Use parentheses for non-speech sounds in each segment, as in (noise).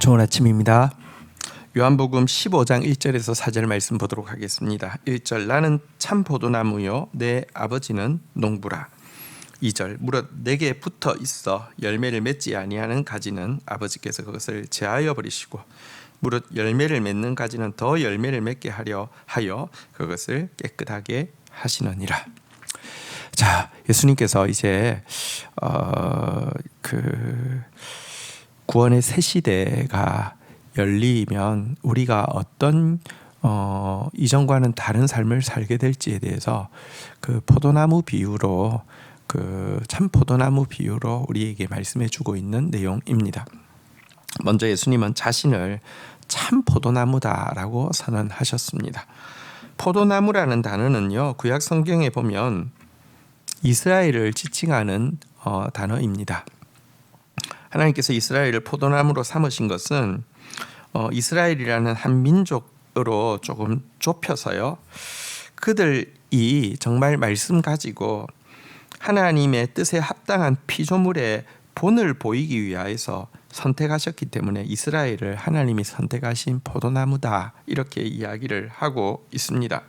좋은 아침입니다. 요한복음 15장 1절에서 4절 말씀 보도록 하겠습니다. 1절 나는 참 포도나무요 내 아버지는 농부라. 2절 무릇 내게 붙어 있어 열매를 맺지 아니하는 가지는 아버지께서 그것을 제하여 버리시고 무릇 열매를 맺는 가지는 더 열매를 맺게 하려 하여 그것을 깨끗하게 하시느니라. 자, 예수님께서 이제 어그 구원의 새 시대가 열리면 우리가 어떤 어, 이전과는 다른 삶을 살게 될지에 대해서 그 포도나무 비유로 그 참 포도나무 비유로 우리에게 말씀해 주고 있는 내용입니다. 먼저 예수님은 자신을 참 포도나무다라고 선언하셨습니다. 포도나무라는 단어는요 구약 성경에 보면 이스라엘을 지칭하는 어, 단어입니다. 하나님께서 이스라엘을 포도나무로 삼으신 것은 어, 이스라엘이라는 한 민족으로 조금 좁혀서요. 그들이 정말 말씀 가지고 하나님의 뜻에 합당한 피조물의 본을 보이기 위하여서 선택하셨기 때문에 이스라엘을 하나님이 선택하신 포도나무다 이렇게 이야기를 하고 있습니다.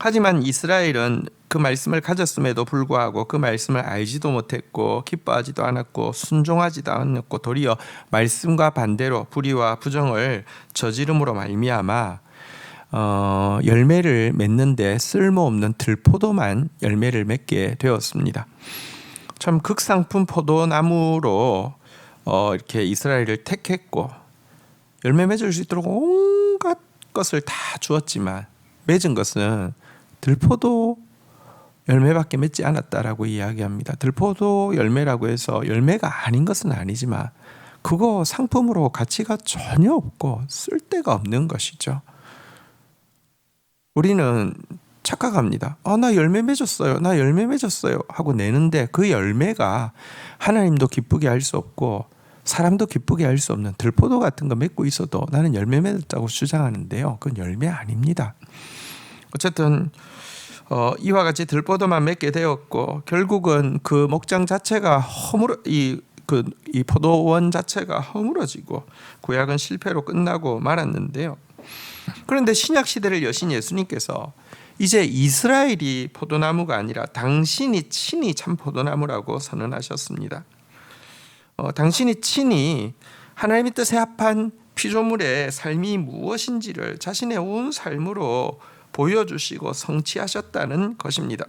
하지만 이스라엘은 그 말씀을 가졌음에도 불구하고 그 말씀을 알지도 못했고 기뻐하지도 않았고 순종하지도 않았고 도리어 말씀과 반대로 불의와 부정을 저지름으로 말미암아 어, 열매를 맺는데 쓸모없는 들포도만 열매를 맺게 되었습니다. 참 극상품 포도나무로 어, 이렇게 이스라엘을 택했고 열매 맺을 수 있도록 온갖 것을 다 주었지만 맺은 것은 들포도 열매밖에 맺지 않았다라고 이야기합니다. 들포도 열매라고 해서 열매가 아닌 것은 아니지만 그거 상품으로 가치가 전혀 없고 쓸데가 없는 것이죠. 우리는 착각합니다. 아, 나 열매 맺었어요. 나 열매 맺었어요. 하고 내는데 그 열매가 하나님도 기쁘게 할 수 없고 사람도 기쁘게 할 수 없는 들포도 같은 거 맺고 있어도 나는 열매 맺었다고 주장하는데요. 그건 열매 아닙니다. 어쨌든 어, 이와 같이 들포도만 맺게 되었고 결국은 그 목장 자체가 허물어 이그 이 포도원 자체가 허물어지고 구약은 실패로 끝나고 말았는데요. 그런데 신약 시대를 여신 예수님께서 이제 이스라엘이 포도나무가 아니라 당신이 친히 참 포도나무라고 선언하셨습니다. 어, 당신이 친히 하나님의 뜻에 합한 피조물의 삶이 무엇인지를 자신의 온 삶으로 보여주시고 성취하셨다는 것입니다.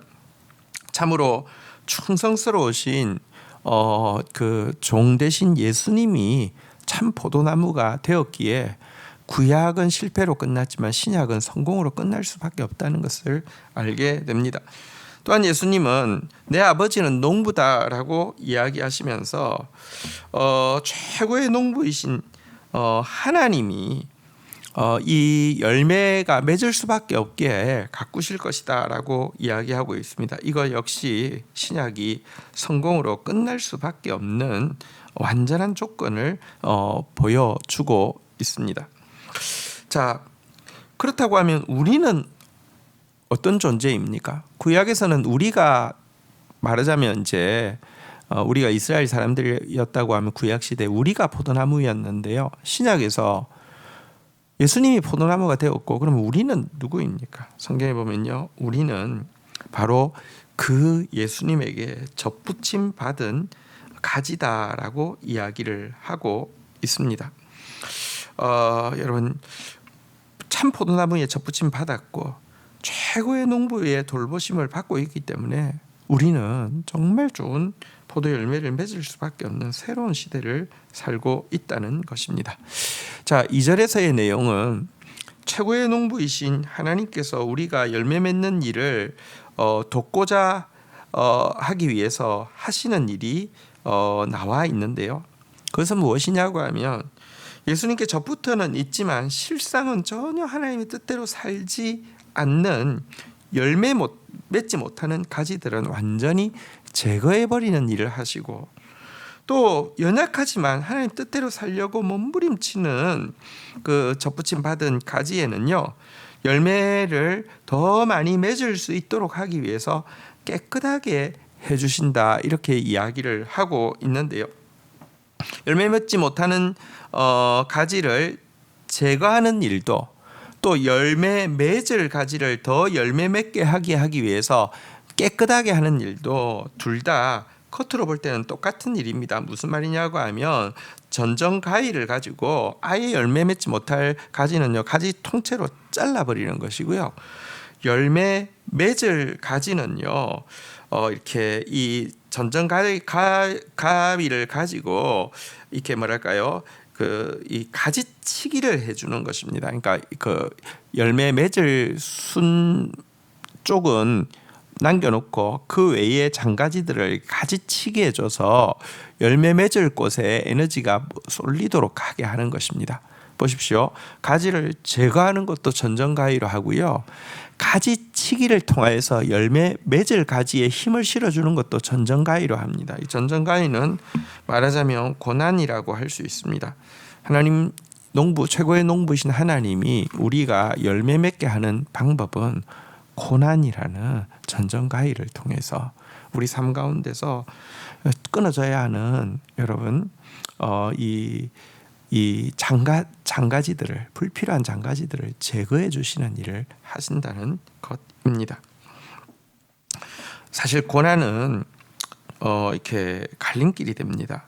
참으로 충성스러우신 어, 그 종 대신 예수님이 참 포도나무가 되었기에 구약은 실패로 끝났지만 신약은 성공으로 끝날 수밖에 없다는 것을 알게 됩니다. 또한 예수님은 내 아버지는 농부다라고 이야기하시면서 어, 최고의 농부이신 어, 하나님이 어, 이 열매가 맺을 수밖에 없게 가꾸실 것이다라고 이야기하고 있습니다. 이거 역시 신약이 성공으로 끝날 수밖에 없는 완전한 조건을 어, 보여주고 있습니다. 자 그렇다고 하면 우리는 어떤 존재입니까? 구약에서는 우리가 말하자면 이제 어, 우리가 이스라엘 사람들이었다고 하면 구약 시대 우리가 포도나무였는데요. 신약에서 예수님이 포도나무가 되었고 그러면 우리는 누구입니까? 성경에 보면요. 우리는 바로 그 예수님에게 접붙임 받은 가지다라고 이야기를 하고 있습니다. 어, 여러분 참 포도나무에 접붙임 받았고 최고의 농부의 돌보심을 받고 있기 때문에 우리는 정말 좋은 포도 열매를 맺을 수밖에 없는 새로운 시대를 살고 있다는 것입니다. 자, 2절에서의 내용은 최고의 농부이신 하나님께서 우리가 열매 맺는 일을 어, 돕고자 어, 하기 위해서 하시는 일이 어, 나와 있는데요. 그것은 무엇이냐고 하면 예수님께 저부터는 있지만 실상은 전혀 하나님의 뜻대로 살지 않는 열매 못 맺지 못하는 가지들은 완전히 제거해 버리는 일을 하시고 또 연약하지만 하나님 뜻대로 살려고 몸부림치는 그 접붙임 받은 가지에는요 열매를 더 많이 맺을 수 있도록 하기 위해서 깨끗하게 해주신다 이렇게 이야기를 하고 있는데요. 열매 맺지 못하는 어, 가지를 제거하는 일도 또 열매 맺을 가지를 더 열매 맺게 하게 하기 위해서 깨끗하게 하는 일도 둘 다 겉으로 볼 때는 똑같은 일입니다. 무슨 말이냐고 하면 전정 가위를 가지고 아예 열매 맺지 못할 가지는요 가지 통째로 잘라 버리는 것이고요. 열매 맺을 가지는요 어 이렇게 이 전정 가위 가, 가위를 가지고 이렇게 뭐랄까요 그이 가지치기를 해주는 것입니다. 그러니까 그 열매 맺을 순 쪽은 남겨놓고 그 외의 장가지들을 가지치게 해줘서 열매 맺을 곳에 에너지가 쏠리도록 하게 하는 것입니다. 보십시오. 가지를 제거하는 것도 전정가위로 하고요. 가지치기를 통하여서 열매 맺을 가지에 힘을 실어주는 것도 전정가위로 합니다. 이 전정가위는 말하자면 고난이라고 할 수 있습니다. 하나님 농부 최고의 농부신 하나님이 우리가 열매 맺게 하는 방법은 고난이라는 전정가위를 통해서 우리 삶 가운데서 끊어져야 하는 여러분 어, 이, 이 장가 장가지들을 불필요한 장가지들을 제거해 주시는 일을 하신다는 것입니다. 사실 고난은 어, 이렇게 갈림길이 됩니다.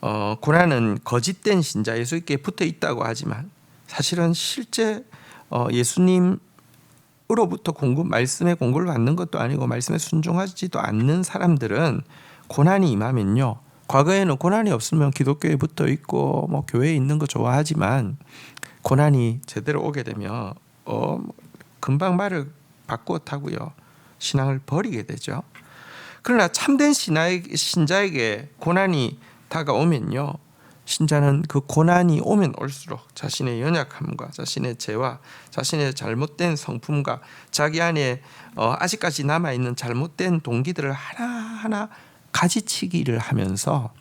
어, 고난은 거짓된 신자 예수께 붙어 있다고 하지만 사실은 실제 어, 예수님 으로부터 공부 말씀의 공부를 받는 것도 아니고 말씀에 순종하지도 않는 사람들은 고난이 임하면요. 과거에는 고난이 없으면 기독교에 붙어 있고 뭐 교회에 있는 거 좋아하지만 고난이 제대로 오게 되면 어 금방 말을 바꾸어 타고요. 신앙을 버리게 되죠. 그러나 참된 신자에게 고난이 다가오면요. 신자는 그 고난이 오면 올수록 자신의 연약함과 자신의 죄와 자신의 잘못된 성품과 자기 안에 어, 아직까지 남아 있는 잘못된 동기들을 하나하나 가지치기를 하면서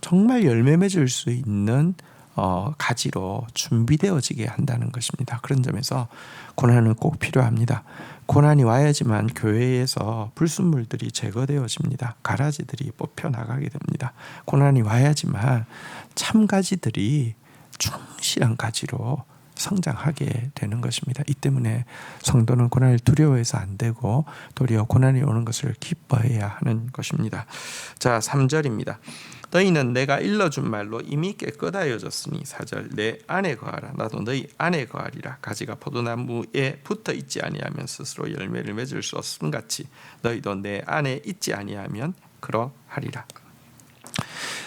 정말 열매 맺을 수 있는 어, 가지로 준비되어지게 한다는 것입니다. 그런 점에서 고난은 꼭 필요합니다. 고난이 와야지만 교회에서 불순물들이 제거되어집니다. 가라지들이 뽑혀 나가게 됩니다. 고난이 와야지만 참가지들이 충실한 가지로 성장하게 되는 것입니다. 이 때문에 성도는 고난을 두려워해서 안 되고 도리어 고난이 오는 것을 기뻐해야 하는 것입니다. 자, 3절입니다. 너희는 내가 일러준 말로 이미 깨끗하여졌으니 사절 내 안에 거하라 나도 너희 안에 거하리라 가지가 포도나무에 붙어 있지 아니하면 스스로 열매를 맺을 수 없음 같이 너희도 내 안에 있지 아니하면 그러하리라.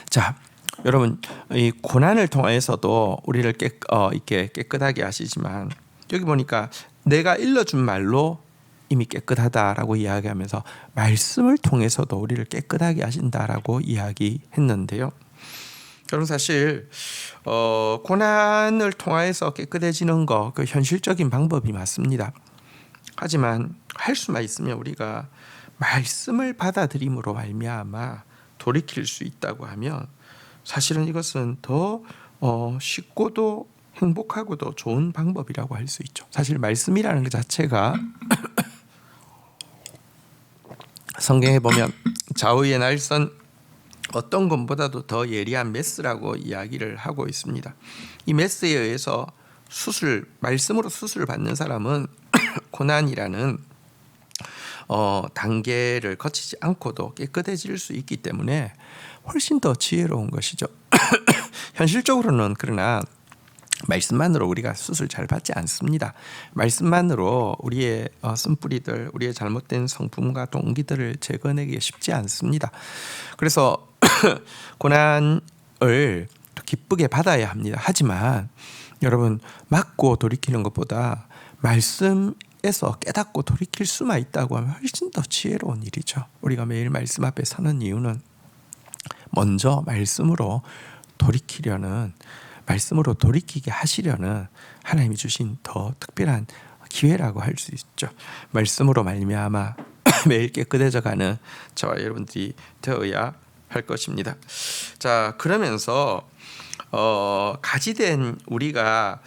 자, 여러분 이 고난을 통해서도 우리를 깨, 어, 이렇게 깨끗하게 하시지만 여기 보니까 내가 일러준 말로 이미 깨끗하다라고 이야기하면서 말씀을 통해서도 우리를 깨끗하게 하신다라고 이야기했는데요. 여러분 사실 어, 고난을 통하여서 깨끗해지는 거 그 현실적인 방법이 맞습니다. 하지만 할 수만 있으면 우리가 말씀을 받아들임으로 말미암아 돌이킬 수 있다고 하면 사실은 이것은 더 어, 쉽고도 행복하고도 좋은 방법이라고 할 수 있죠. 사실 말씀이라는 것 자체가 (clears throat) 성경에 보면 좌우의 날선 어떤 것보다도 더 예리한 메스라고 이야기를 하고 있습니다. 이 메스에 의해서 수술 말씀으로 수술을 받는 사람은 (clears throat) 고난이라는 어, 단계를 거치지 않고도 깨끗해질 수 있기 때문에 훨씬 더 지혜로운 것이죠. (coughs) 현실적으로는 그러나 말씀만으로 우리가 수술 잘 받지 않습니다. 말씀만으로 우리의 어, 쓴뿌리들, 우리의 잘못된 성품과 동기들을 제거내기 쉽지 않습니다. 그래서 (coughs) 고난을 기쁘게 받아야 합니다. 하지만 여러분 맞고 돌이키는 것보다 말씀에서 깨닫고 돌이킬 수만 있다고 하면 훨씬 더 지혜로운 일이죠. 우리가 매일 말씀 앞에 서는 이유는 먼저 말씀으로 돌이키려는 말씀으로 돌이키게 하시려는 하나님이 주신 더 특별한 기회라고 할 수 있죠. 말씀으로 말미암아 (coughs) 매일 깨끗해져 가는 저와 여러분들이 되어야 할 것입니다. 자 그러면서 어, 가지된 우리가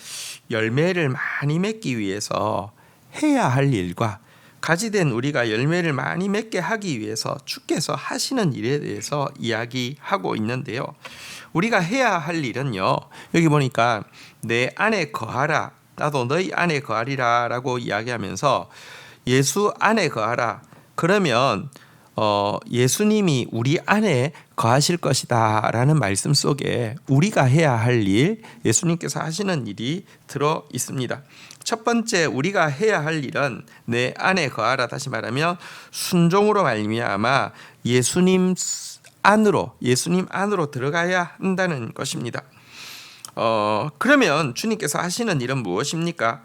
열매를 많이 맺기 위해서 해야 할 일과 가지된 우리가 열매를 많이 맺게 하기 위해서 주께서 하시는 일에 대해서 이야기하고 있는데요. 우리가 해야 할 일은요. 여기 보니까 내 안에 거하라. 나도 너희 안에 거하리라라고 이야기하면서 예수 안에 거하라. 그러면 어, 예수님이 우리 안에 거하실 것이다 라는 말씀 속에 우리가 해야 할 일, 예수님께서 하시는 일이 들어 있습니다. 첫 번째 우리가 해야 할 일은 내 안에 거하라 다시 말하면 순종으로 말미암아 예수님 안으로 예수님 안으로 들어가야 한다는 것입니다. 어, 그러면 주님께서 하시는 일은 무엇입니까?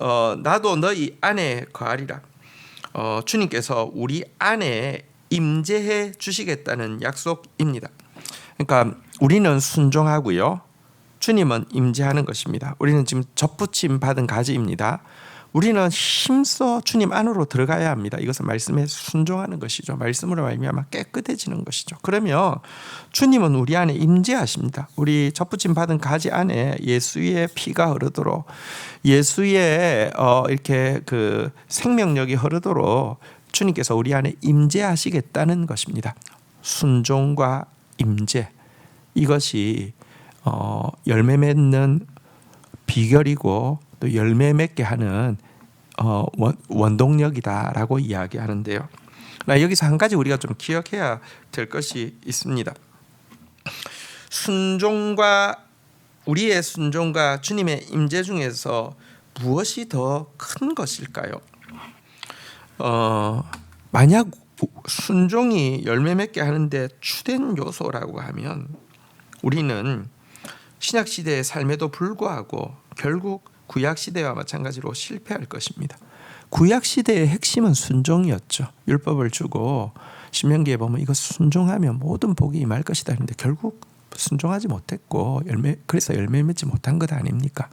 어, 나도 너희 안에 거하리라. 어, 주님께서 우리 안에 임재해 주시겠다는 약속입니다. 그러니까 우리는 순종하고요. 주님은 임재하는 것입니다. 우리는 지금 접붙임 받은 가지입니다. 우리는 힘써 주님 안으로 들어가야 합니다. 이것은 말씀에 순종하는 것이죠. 말씀으로 말미암아 깨끗해지는 것이죠. 그러면 주님은 우리 안에 임재하십니다. 우리 접붙임 받은 가지 안에 예수의 피가 흐르도록 예수의 어 이렇게 그 생명력이 흐르도록 주님께서 우리 안에 임재하시겠다는 것입니다. 순종과 임재 이것이 어 열매 맺는 비결이고 또 열매 맺게 하는 어, 원, 원동력이다라고 이야기하는데요. 나 여기서 한 가지 우리가 좀 기억해야 될 것이 있습니다. 순종과 우리의 순종과 주님의 임재 중에서 무엇이 더 큰 것일까요? 어, 만약 순종이 열매 맺게 하는데 주된 요소라고 하면 우리는 신약 시대의 삶에도 불구하고 결국 구약 시대와 마찬가지로 실패할 것입니다. 구약 시대의 핵심은 순종이었죠. 율법을 주고 신명기에 보면 이거 순종하면 모든 복이 임할 것이다 했는데 결국 순종하지 못했고 열매 그래서 열매 맺지 못한 것 아닙니까?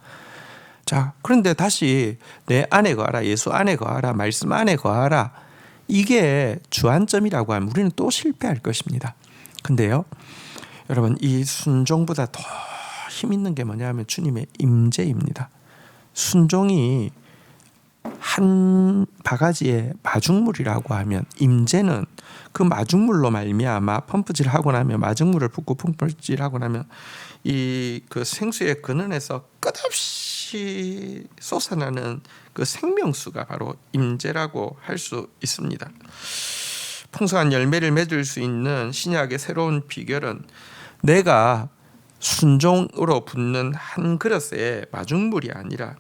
자, 그런데 다시 내 안에 거하라. 예수 안에 거하라. 말씀 안에 거하라. 이게 주안점이라고 하면 우리는 또 실패할 것입니다. 근데요. 여러분 이 순종보다 더 힘 있는 게 뭐냐면 주님의 임재입니다. 순종이 한 바가지의 마중물이라고 하면 임재는 그 마중물로 말미암아 펌프질하고 나면 마중물을 붓고 펌프질하고 나면 이 그 생수의 근원에서 끝없이 솟아나는 그 생명수가 바로 임재라고 할 수 있습니다. 풍성한 열매를 맺을 수 있는 신약의 새로운 비결은 내가 순종으로 붓는 한 그릇의 마중물이 아니라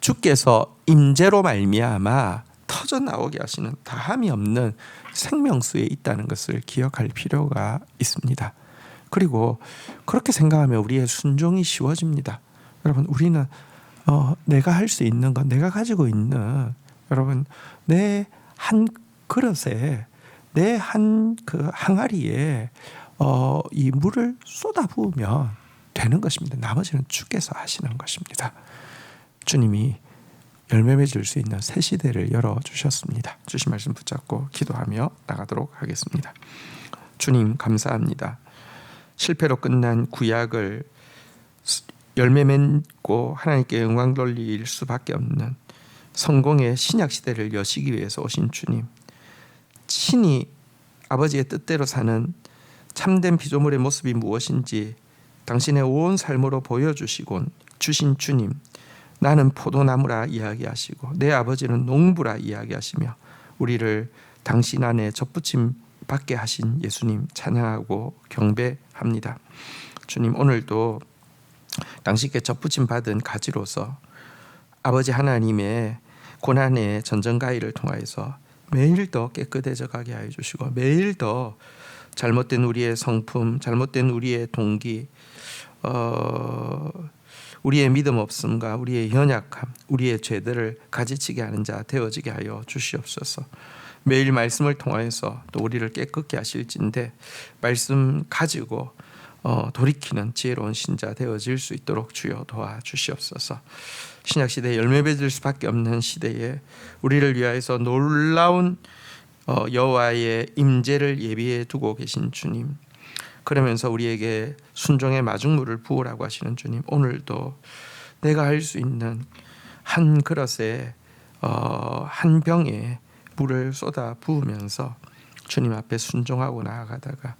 주께서 임재로 말미암아 터져 나오게 하시는 다함이 없는 생명수에 있다는 것을 기억할 필요가 있습니다. 그리고 그렇게 생각하면 우리의 순종이 쉬워집니다. 여러분 우리는 어, 내가 할 수 있는 건 내가 가지고 있는 여러분 내 한 그릇에 내 한 그 항아리에 어, 이 물을 쏟아 부으면 되는 것입니다. 나머지는 주께서 하시는 것입니다. 주님이 열매 맺을 수 있는 새 시대를 열어 주셨습니다. 주신 말씀 붙잡고 기도하며 나가도록 하겠습니다. 주님 감사합니다. 실패로 끝난 구약을 열매 맺고 하나님께 영광 돌릴 수밖에 없는 성공의 신약 시대를 여시기 위해서 오신 주님. 친히 아버지의 뜻대로 사는 참된 피조물의 모습이 무엇인지 당신의 온 삶으로 보여주시곤 주신 주님 나는 포도나무라 이야기하시고 내 아버지는 농부라 이야기하시며 우리를 당신 안에 접붙임 받게 하신 예수님 찬양하고 경배합니다. 주님 오늘도 당신께 접붙임 받은 가지로서 아버지 하나님의 고난의 전전가의를 통하여서 매일 더 깨끗해져 가게 하여 주시고 매일 더 잘못된 우리의 성품, 잘못된 우리의 동기, 어, 우리의 믿음 없음과 우리의 연약함, 우리의 죄들을 가지치게 하는 자 되어지게 하여 주시옵소서. 매일 말씀을 통하여서 또 우리를 깨끗게 하실진데 말씀 가지고 어, 돌이키는 지혜로운 신자 되어질 수 있도록 주여 도와 주시옵소서. 신약 시대 열매 맺을 수밖에 없는 시대에 우리를 위하여서 놀라운 어, 여호와의 임재를 예비해 두고 계신 주님. 그러면서 우리에게 순종의 마중물을 부으라고 하시는 주님 오늘도 내가 할 수 있는 한 그릇에 어, 한 병에 물을 쏟아 부으면서 주님 앞에 순종하고 나아가다가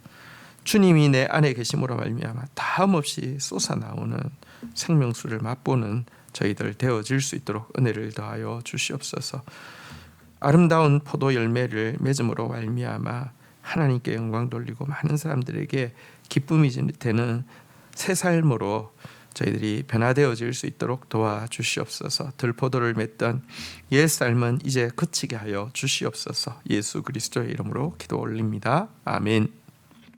주님이 내 안에 계심으로 말미암아 다음 없이 솟아나오는 생명수를 맛보는 저희들 되어질 수 있도록 은혜를 더하여 주시옵소서. 아름다운 포도 열매를 맺음으로 말미암아 하나님께 영광 돌리고 많은 사람들에게 기쁨이 되는 새 삶으로 저희들이 변화되어질 수 있도록 도와주시옵소서. 들포도를 맺던 옛 삶은 이제 그치게 하여 주시옵소서. 예수 그리스도의 이름으로 기도 올립니다. 아멘.